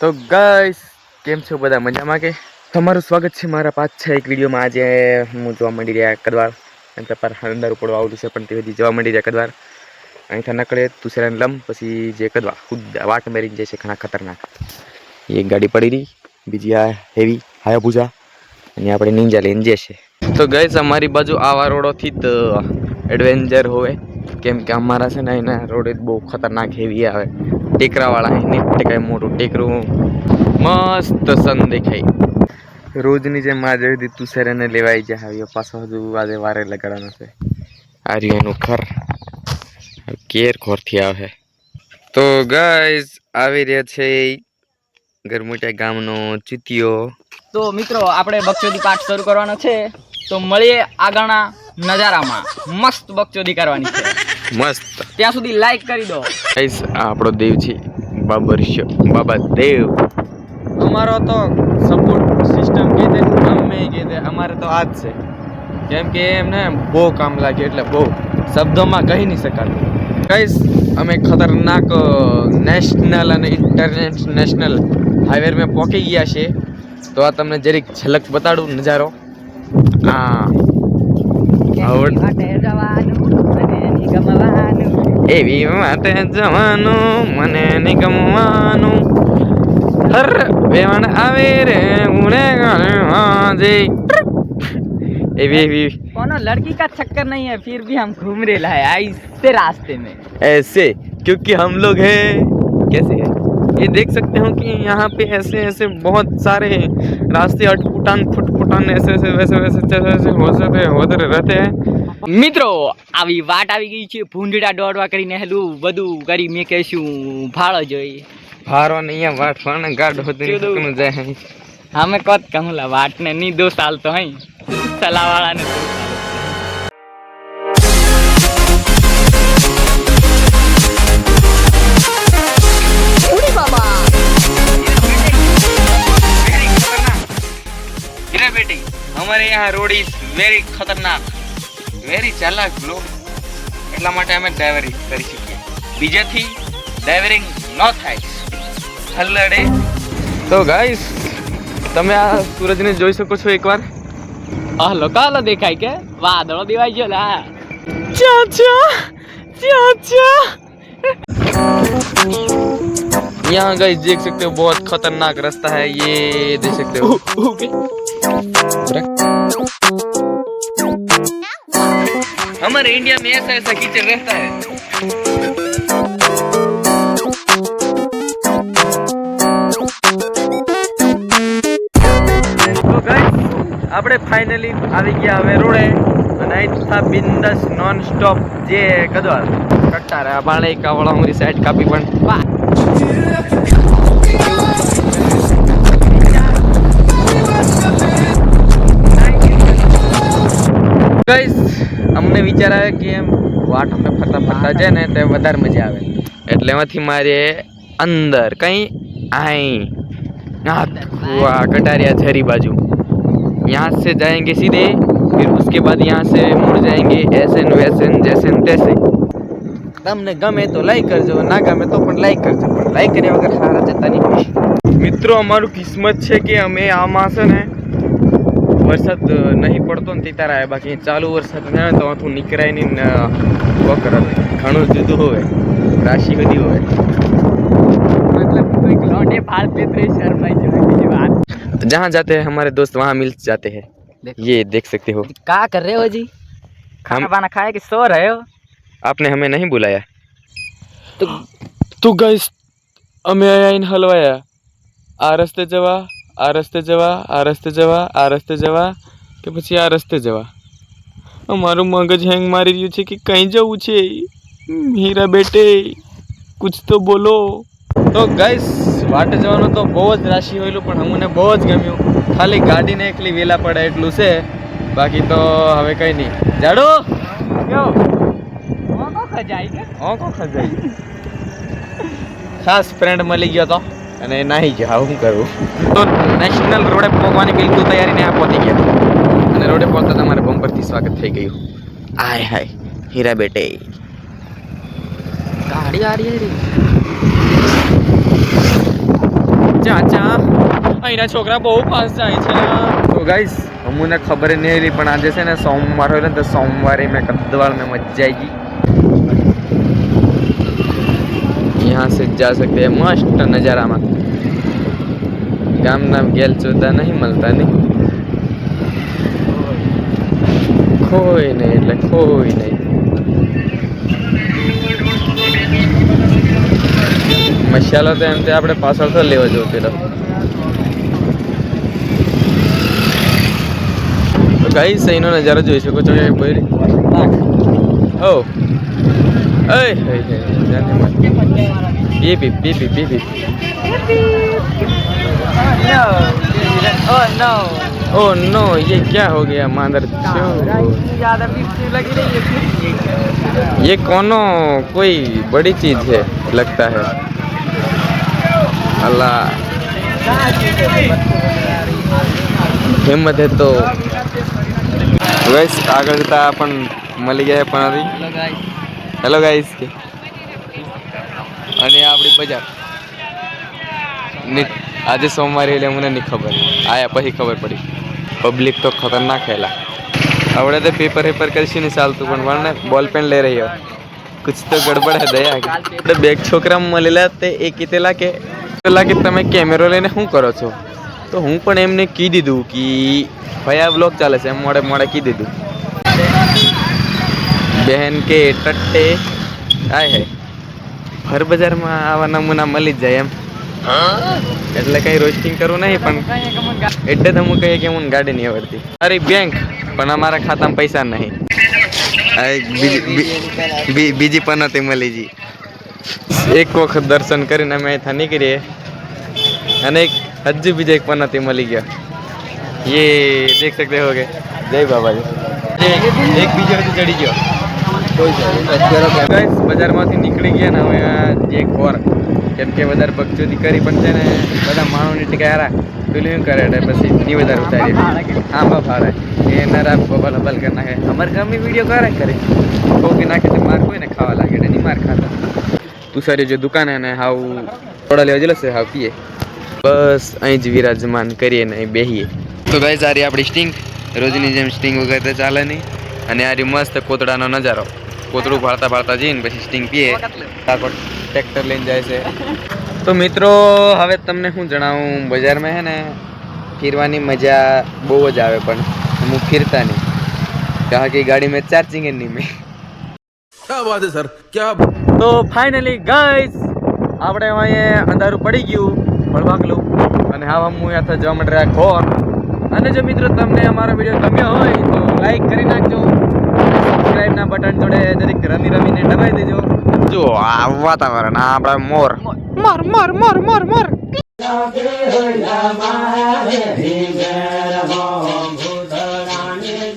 તો ગાઈસ કેમ છો બધા? મજામાં કે? તમારું સ્વાગત છે મારા પાછા એક વિડીયોમાં. આજે હું જોવા માંડી રહ્યા કદવાર અને પેપર અંદર ઉપડવા આવતું છે, પણ તે હજી જોવા માંડી રહ્યા કદવાર અહીંથી નકળે તુસેરાને લમ, પછી જે કદવા ખુદ વાટ મેરીને જાય છે ઘણા ખતરનાક. એક ગાડી પડી રહી, બીજી આ હેવી હાયાબુજા અને આપણે નિંજા લઈને જશે તો ગઈસ અમારી બાજુ આવા રોડોથી જ એડવેન્ચર હોય કેમ કે અમારા છે ને એના રોડ બહુ ખતરનાક હેવી આવે. ટેકરાવાળા અહીંની ટેકાય, મોટું ટેકરું. મસ્ત સન દેખાય. રોજની જેમ આજે સુધી તુષારને લેવાઈ જાય આવ્યો પાછો હજુ આજે વારે લગાડવાનો છે. આ રહ્યું ઘર કેર ઘરથી આવે. તો ગાઈઝ આવી રહ્યા છે ગરમુટા ગામનો ચૂતિયો. તો મિત્રો, આપણે બક્ષોદી પાઠ શરૂ કરવાનો છે. તો મળીએ આગળના નજારામાં. મસ્ત બકચોદી કરવાની છે. મસ્ત. ત્યાં સુધી લાઈક કરી દો. ગાઈસ આપણો દેવ છે. બાબરશ્ય બાબા દેવ. અમારો તો સપોર્ટ સિસ્ટમ કે દે અમે કે તે અમારે તો આ જ છે. કેમ કે એમને બહુ કામ લાગે એટલે બહુ શબ્દોમાં કહી નહીં શકાતું. ગાઈસ અમે ખતરનાક નેશનલ અને ઇન્ટરનેશનલ હાઈવે મેં પહોંચી ગયા છે તો આ તમને જરીક ઝલક બતાડું નજારો. આ આવડ- એવી વાતે જવાનું મને નિગમવાનું હર વેવણ આવે રે ઉણે ગાજે એવી એવી कोनो लड़की का चक्कर नहीं है फिर भी हम घूम रहे हैं ऐसे रास्ते में ऐसे क्योंकि हम लोग हैं कैसे है ये देख सकते हो कि यहाँ पे ऐसे ऐसे बहुत सारे रास्ते अटपुटान फुटपुटान પોતાને એસેસે વેસે વેસે ચેસે હોસે વધારે રહેતે મિત્રો આવી વાટ આવી ગઈ છે ભૂંડડા દોડવા કરીને હેલું બધું કરી મેં કહેશું ફાળો જોઈ ફાળો ને અહીંયા વાટ ફાણે ગાડ હોતી જાય અમે કોત કમલા વાટ ને ની દોસ્ત હાલતો હઈ. સલાવાળા ને यहाँ रोड इज વેરી ખતરનાક વેરી ચાલાક લોક એટલા માટે અમે ડ્રાઈવરી કરી શકીએ બીજાથી ડ્રાઈવરિંગ ન થાય હલ્લડે તો ગાઈસ તમે આ સૂરજને જોઈ શકો છો એકવાર હલો કાલો દેખાય કે વાદળો દેવાઈ ગયો લા ચાચા ચાચા यहाँ गाइस देख सकते हो बहुत खतरनाक रास्ता है ये देख सकते हो हमारे इंडिया में ऐसा ऐसा कीचड़ रहता है તો ગાઈસ આપણે ફાઇનલી આવી ગયા હવે રોડે અને અહીંથી બિંદસ નોન સ્ટોપ જે કદવાર કટ્ટા રહ્યા બાણે કાવળા ઉંગરી સાઈડ કાપી પણ વાહ ગાઈસ અમને વિચાર આવે કે એમ વાટ અમે ફરતા ફરતા જાય ને તે વધારે મજા આવે એટલે એમાંથી મારે અંદર કઈ આઈ આ कटारिया झरी बाजू यहाँ से जाएंगे सीधे फिर उसके बाद यहाँ से मुड़ जाएंगे ऐसे न वैसे न जैसे न तैसे તમને ગમે તો લાઈક કરજો ના ગમે તો પણ લાઈક કરજો પણ લાઈક કર્યા વગર સારા જતા નહીં હોય મિત્રો અમારું કિસ્મત છે કે અમે આમાં છે ને વરસાદ નહીં પડતો ને તે તારા આવે બાકી ચાલુ વરસાદ ના આવે તો આથું નીકળાય નહીં ને વકર ઘણું જુદું હોય રાશિ બધી હોય मतलब कोई लौंडे भाड़ पे तो शर्माई जो है बात जहाँ जाते हैं हमारे दोस्त वहाँ मिल जाते हैं देखो। ये देख सकते हो क्या कर रहे हो जी खाना पाना खाए कि सो रहे हो आपने हमें नहीं बुलाया तो તો ગાઈસ અમે આઈને હલવાયા આ રસ્તે જવા આ રસ્તે જવા આ રસ્તે જવા આ રસ્તે જવા કે પછી આ રસ્તે જવા? મારું મગજ હેંગ મારી રહ્યું છે કે કંઈ જવું છે? હીરા બેટે કુછ તો બોલો. તો ગાઈસ વાટે જવાનું તો બહુ જ રાશિ હોયેલું પણ અમને બહુ જ ગમ્યું. ખાલી ગાડીને એકલી વેલા પડે એટલું છે. બાકી તો હવે કંઈ નહીં. જાડો? કયો ખજાઈ. ઓંકો ખજાઈ. ખાસ ફ્રેન્ડ મળી ગયો તો. અને નાહી જાવ શું કરું. તો નેશનલ રોડે પહોંચવાની બિલકુલ તૈયારી ને આ પહોંચી ગયા. અને રોડે પહોંચતા તમારે બમ્પરથી સ્વાગત થઈ ગયું. આય હાય હીરા બેટે. ગાડી આ રહી રે ચા ચા અહીંના છોકરા બહુ પાસ જાય છે. તો ગાઈસ અમુને ખબર નહીં પણ આજે છે ને સોમવાર હોય ને તો સોમવારે મેં કદવાળ મેં મજા આવી ગઈ. यहाँ से जा सकते हैं મસ્ત નજારામાં ગામના ગેલ ચોદા નહીં મળતા નહીં કોઈ નહીં એટલે કોઈ નહીં મસાલો તો એમ તે આપણે પાછળ તો લેવા જવું પેલો તો કઈ સહીનો નજારો જોઈ શકો છો કે ઓ ઓય હે હે જાને મત પી પી પી પી પી પી नो नो ओ नो ये क्या हो गया मादर ज्यादा पीछे लगी रही है ये कोनो कोई बड़ी चीज है लगता है अल्लाह हिम्मत है तो वैस આગળ જતા પણ મળી ગયા પણ હતી હેલો ગાઈસ કે અને આપણી બજાર. આજે સોમવારે એટલે મને નહીં ખબર. આયા પછી ખબર પડી. પબ્લિક તો ખતરનાક હેલા આપણે તો પેપર પેપર કશું ને ચાલતું, પણ વળને બોલ પેન લઈ રહ્યો કુછ તો ગડબડ હે દયા તો બે છોકરા મળેલા તે એ કીધેલા કે લાગે તમે કેમેરો લઈને શું કરો છો? તો હું પણ એમને કી દીધું કે ભાઈ આ બ્લોગ ચાલે છે, એમ મોડે મોડે કી દીધું. બહેન કે ટટ્ટે આય હે. ભર બજારમાં આવા નમૂના મળી જ જાય એમ. એટલે કઈ રોસ્ટિંગ કરવું નહીં પણ એટલે તો હું કહીએ કે મને ગાડી નહીં આવડતી. અરે બેંક પણ અમારા ખાતામાં પૈસા નહીં. બીજી પનોતી મળી જી. એક વખત દર્શન કરીને અમે અહીંથી નીકળીએ અને એક હજુ બીજા એક પનોતી મળી ગયા. એ દેખ સકતે કે. જય બાબાજી. એક બીજો હજુ ચડી ગયો. Guys, બજારમાંથી નીકળી ગયા ને હવે આ જે ખોર કેમ કે વધારે બગચોદી કરી પણ છે ને બધા માણસની ટીકા પેલું શું કરે એટલે પછી ની વધારે ઉતારી હા બા ફાડે એ નરા બબલ હબલ કરી નાખે. અમારે ગામની વીડિયો કરે કરે કોકી નાખે તો માર કોઈ ને ખાવા લાગે એટલે નહીં માર ખાતા. તુષારી જે દુકાન હે ને હાવ થોડા લેવા જેલો છે હાવ પીએ. બસ અહીં જ વિરાજમાન કરીએ ને અહીં બેહીએ. તો ભાઈ આ આપણી સ્ટિંગ રોજની જેમ સ્ટિંગ વગર તો ચાલે નહીં. અને આ મસ્ત કોતડાનો નજારો. કોતરું ભાળતા ભાળતા જઈને પછી સ્ટિંગ પીએ. તાકોટ ટ્રેક્ટર લઈને જાય છે. તો મિત્રો હવે તમને હું જણાવું બજારમાં હે ને ફીરવાની મજા બહુ જ આવે પણ હું ફીરતા નહીં. કહા કે ગાડી મેં ચાર્જિંગ નહીં મેં. ક્યા વાત સર? ક્યા તો ફાઇનલી ગાઈસ આપણે અહીંયા અંધારું પડી ગયું ભળવાકલું અને હા હું અહીંયાથી જવા માટે ખોર અને જો મિત્રો તમને અમારો વીડિયો ગમ્યો હોય તો લાઈક કરી નાખજો. સબસ્ક્રાઇબના બટન જોડે જરીક રમી રમીને દબાઈ દેજો. જો આ વાતાવરણ આ આપણા મોર. મોર મોર મોર મોર મોર. ભૂતારાની